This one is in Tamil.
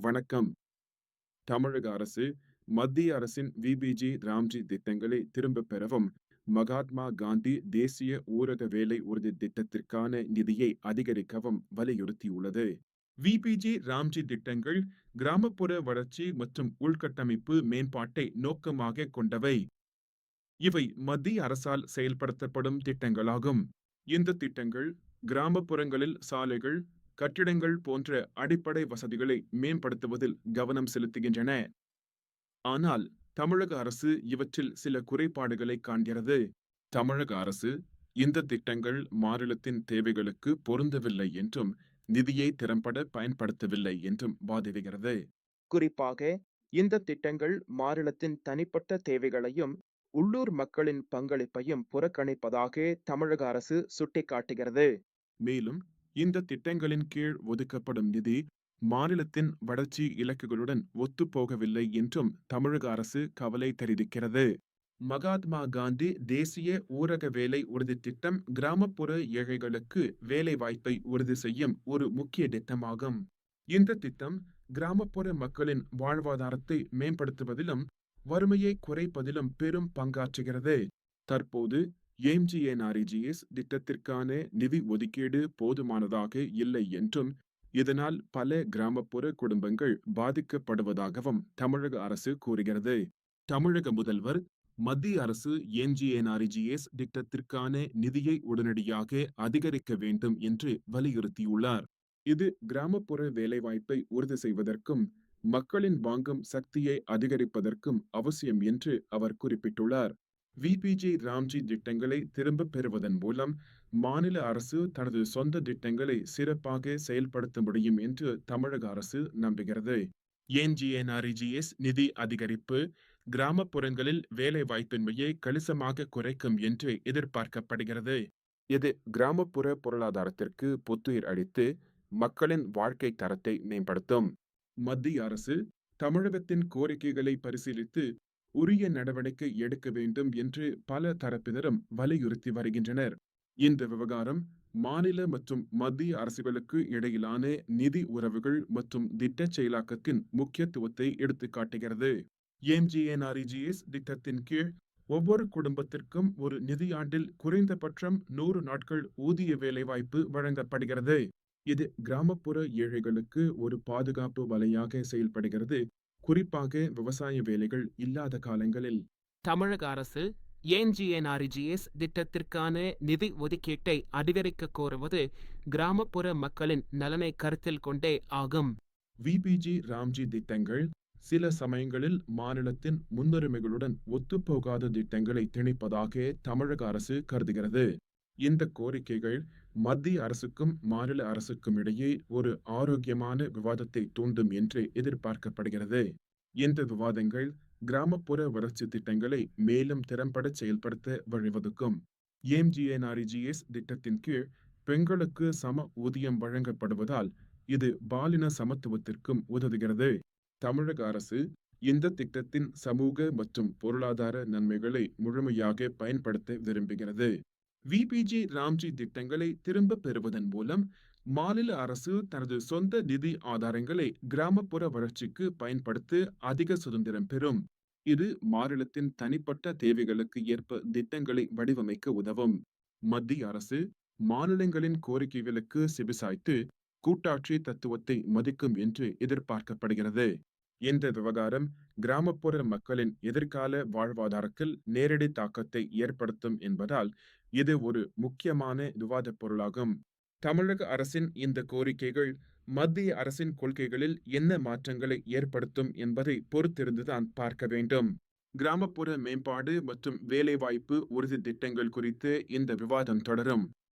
வணக்கம். தமிழக அரசு, மத்திய அரசின் விபிஜி, ராம்ஜி திட்டங்களை திரும்பப் பெறவும், மகாத்மா காந்தி தேசிய ஊரக வேலை உறுதி திட்டத்திற்கான நிதியை அதிகரிக்கவும் வலியுறுத்தியுள்ளது. விபிஜி, ராம்ஜி திட்டங்கள் கிராமப்புற வளர்ச்சி மற்றும் உள்கட்டமைப்பு மேம்பாட்டை நோக்கமாகக் கொண்டவை. இவை மத்திய அரசால் செயல்படுத்தப்படும் திட்டங்களாகும். இந்த திட்டங்கள் கிராமப்புறங்களில் சாலைகள், கட்டிடங்கள் போன்ற அடிப்படை வசதிகளை மேம்படுத்துவதில் கவனம் செலுத்துகின்றன. ஆனால், தமிழக அரசு இவற்றில் சில குறைபாடுகளை காண்கிறது. தமிழக அரசு, இந்த திட்டங்கள் மாநிலத்தின் தேவைகளுக்கு பொருந்தவில்லை என்றும், நிதியை திறம்பட பயன்படுத்தவில்லை என்றும் வாதிடுகிறது. குறிப்பாக, இந்த திட்டங்கள் மாநிலத்தின் தனிப்பட்ட தேவைகளையும், உள்ளூர் மக்களின் பங்களிப்பையும் புறக்கணிப்பதாக தமிழக அரசு சுட்டிக்காட்டுகிறது. மேலும், இந்த திட்டங்களின் கீழ் ஒதுக்கப்படும் நிதி, மாநிலத்தின் வளர்ச்சி இலக்குகளுடன் ஒத்துப்போகவில்லை என்றும் தமிழக அரசு கவலை தெரிவிக்கிறது. மகாத்மா காந்தி தேசிய ஊரக வேலை உறுதித் திட்டம் கிராமப்புற ஏழைகளுக்கு வேலைவாய்ப்பை உறுதி செய்யும் ஒரு முக்கிய திட்டமாகும். இந்த திட்டம் கிராமப்புற மக்களின் வாழ்வாதாரத்தை மேம்படுத்துவதிலும், வறுமையை குறைப்பதிலும் பெரும் பங்காற்றுகிறது. தற்போது எம்ஜிஎன்ஆர்இஜிஎஸ் திட்டத்திற்கான நிதி ஒதுக்கீடு போதுமானதாக இல்லை என்றும், இதனால் பல கிராமப்புற குடும்பங்கள் பாதிக்கப்படுவதாகவும் தமிழக அரசு கூறுகிறது. தமிழக முதல்வர், மத்திய அரசு எம்ஜிஎன்ஆர்இஜிஎஸ் திட்டத்திற்கான நிதியை உடனடியாக அதிகரிக்க வேண்டும் என்று வலியுறுத்தியுள்ளார். இது கிராமப்புற வேலைவாய்ப்பை உறுதி செய்வதற்கும், மக்களின் வாங்கும் சக்தியை அதிகரிப்பதற்கும் அவசியம் என்று அவர் குறிப்பிட்டுள்ளார். விபிஜி, ராம்ஜி திட்டங்களை திரும்பப் பெறுவதன் மூலம், மாநில அரசு தனது சொந்த திட்டங்களை சிறப்பாக செயல்படுத்த முடியும் என்று தமிழக அரசு நம்புகிறது. என்ஜிஎன்ஆர்இஜிஎஸ் நிதி அதிகரிப்பு, கிராமப்புறங்களில் வேலைவாய்ப்பின்மையை கணிசமாக குறைக்கும் என்று எதிர்பார்க்கப்படுகிறது. இது கிராமப்புற பொருளாதாரத்திற்கு புத்துயிர் அளித்து, மக்களின் வாழ்க்கை தரத்தை மேம்படுத்தும். மத்திய அரசு, தமிழகத்தின் கோரிக்கைகளை பரிசீலித்து, உரிய நடவடிக்கை எடுக்க வேண்டும் என்று பல தரப்பினரும் வலியுறுத்தி வருகின்றனர். இந்த விவகாரம், மாநில மற்றும் மத்திய அரசுகளுக்கு இடையிலான நிதி உறவுகள் மற்றும் திட்டச் செயலாக்கத்தின் முக்கியத்துவத்தை எடுத்துக்காட்டுகிறது. எம்ஜிஎன்ஆர்இஜிஎஸ் திட்டத்தின் கீழ், ஒவ்வொரு குடும்பத்திற்கும் ஒரு நிதியாண்டில் குறைந்தபட்சம் நூறு நாட்கள் ஊதிய வேலைவாய்ப்பு வழங்கப்படுகிறது. இது கிராமப்புற ஏழைகளுக்கு ஒரு பாதுகாப்பு வலையாக செயல்படுகிறது, குறிப்பாக விவசாய வேலைகள் இல்லாத காலங்களில். தமிழக அரசு, எம்ஜிஎன்ஆர்இஜிஎஸ் திட்டத்திற்கான நிதி ஒதுக்கீட்டை அதிகரிக்க கோருவது, கிராமப்புற மக்களின் நலனை கருத்தில் கொண்டே ஆகும். விபிஜி, ராம்ஜி திட்டங்கள், சில சமயங்களில் மாநிலத்தின் முன்னுரிமைகளுடன் ஒத்துப்போகாத திட்டங்களை திணிப்பதாக தமிழக அரசு கருதுகிறது. இந்த கோரிக்கைகள், மத்திய அரசுக்கும் மாநில அரசுக்கும் இடையே ஒரு ஆரோக்கியமான விவாதத்தை தூண்டும் என்று எதிர்பார்க்கப்படுகிறது. இந்த விவாதங்கள், கிராமப்புற வளர்ச்சி திட்டங்களை மேலும் திறம்படச் செயல்படுத்த வழிவகுக்கும். எம்ஜிஎன்ஆர்இஜிஎஸ் திட்டத்தின் கீழ், பெண்களுக்கு சம ஊதியம் வழங்கப்படுவதால், இது பாலின சமத்துவத்திற்கும் உதவுகிறது. தமிழக அரசு, இந்த திட்டத்தின் சமூக மற்றும் பொருளாதார நன்மைகளை முழுமையாக பயன்படுத்த விரும்புகிறது. விபிஜி, ராம்ஜி திட்டங்களை திரும்பப் பெறுவதன் மூலம், மாநில அரசு தனது சொந்த நிதி ஆதாரங்களை கிராமப்புற வளர்ச்சிக்கு பயன்படுத்த அதிக சுதந்திரம் பெறும். இது மாநிலத்தின் தனிப்பட்ட தேவைகளுக்கு ஏற்ப திட்டங்களை வடிவமைக்க உதவும். மத்திய அரசு, மாநிலங்களின் கோரிக்கைகளுக்கு செவிசாய்த்து, கூட்டாட்சி தத்துவத்தை மதிக்கும் என்று எதிர்பார்க்கப்படுகிறது. இந்த விவகாரம், கிராமப்புற மக்களின் எதிர்கால வாழ்வாதாரத்தில் நேரடி தாக்கத்தை ஏற்படுத்தும் என்பதால், இது ஒரு முக்கியமான விவாதப் பொருளாகும். தமிழக அரசின் இந்த கோரிக்கைகள், மத்திய அரசின் கொள்கைகளில் என்ன மாற்றங்களை ஏற்படுத்தும் என்பதை பொறுத்திருந்துதான் பார்க்க வேண்டும். கிராமப்புற மேம்பாடு மற்றும் வேலைவாய்ப்பு உறுதி திட்டங்கள் குறித்து இந்த விவாதம் தொடரும்.